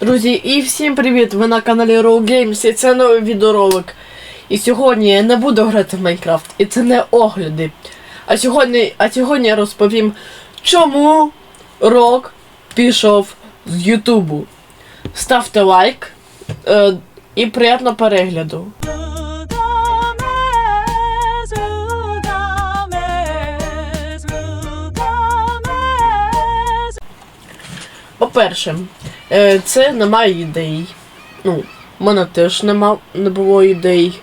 Друзі, і всім привіт! Ви на каналі Row Games і це новий відеоролик. І сьогодні я не буду грати в Майнкрафт, і це не огляди. А сьогодні, а сьогодні я розповім, чому Рок пішов з Ютубу. Ставте лайк е, і приємного перегляду. По-перше, це немає ідей. Ну, в мене теж нема, не було ідей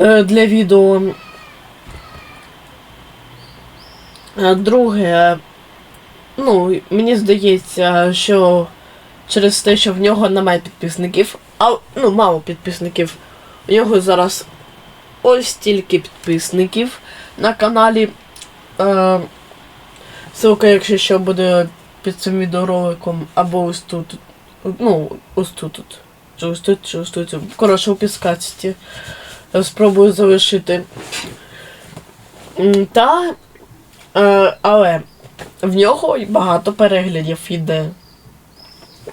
е, для відео. Е, Друге, ну, мені здається, що через те, що в нього немає підписників, а ну, мало підписників, у нього зараз ось стільки підписників на каналі. Е, ссылка, якщо що, буде під цим відеороликом, або ось тут. Ну, ось тут. Чи ось тут, чи ось тут. Коротше, у підсказці. Я Спробую залишити. Та. Е, але в нього багато переглядів іде.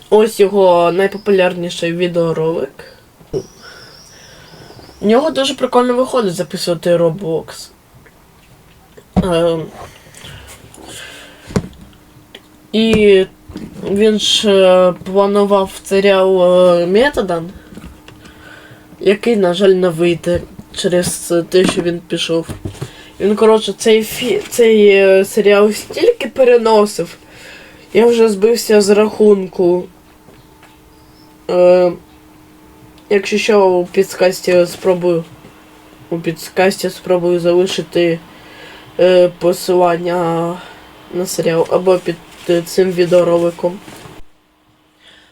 Ось його найпопулярніший відеоролик. В нього дуже прикольно виходить записувати Roblox. І він ж е, планував серіал е, Методан, який, на жаль, не вийде через те, що він пішов. Він, коротше, цей, фі... цей е, серіал стільки переносив. Я вже збився з рахунку. Е, якщо що, у підсказці спробую. У підсказці спробую залишити е, посилання на серіал або під цим відеороликом.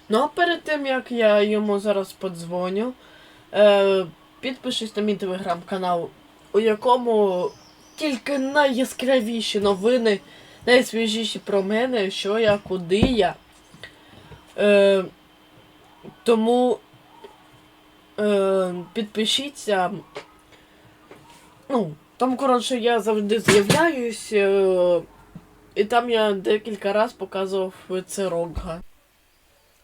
Ну а перед тим як я йому зараз подзвоню, е, підпишись на мій телеграм-канал, у якому тільки найяскравіші новини, найсвіжіші про мене, що я, куди я. Е, тому е, підпишіться. Ну, там, коротше, я завжди з'являюсь. Е, і там я декілька разів показував це Рокга.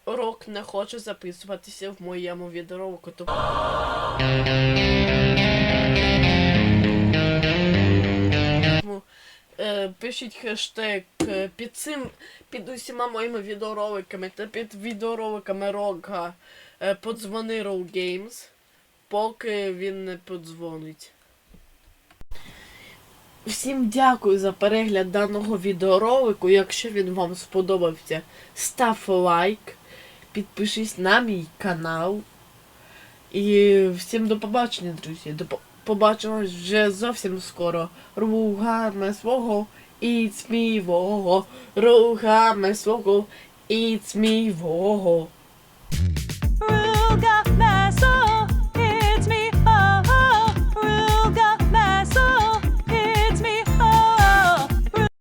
Рок не хоче записуватися в моєму відеоролику. Тому... Е, пишіть хештег е, під цим, під усіма моїми відеороликами та під відеороликами Рога е, подзвони Row Games, поки він не подзвонить. Всім дякую за перегляд даного відеоролику. Якщо він вам сподобався, став лайк, підпишись на мій канал. І всім до побачення, друзі. До побачимось вже зовсім скоро. Ругами свого і цмівого. Ругами свого і цмівого.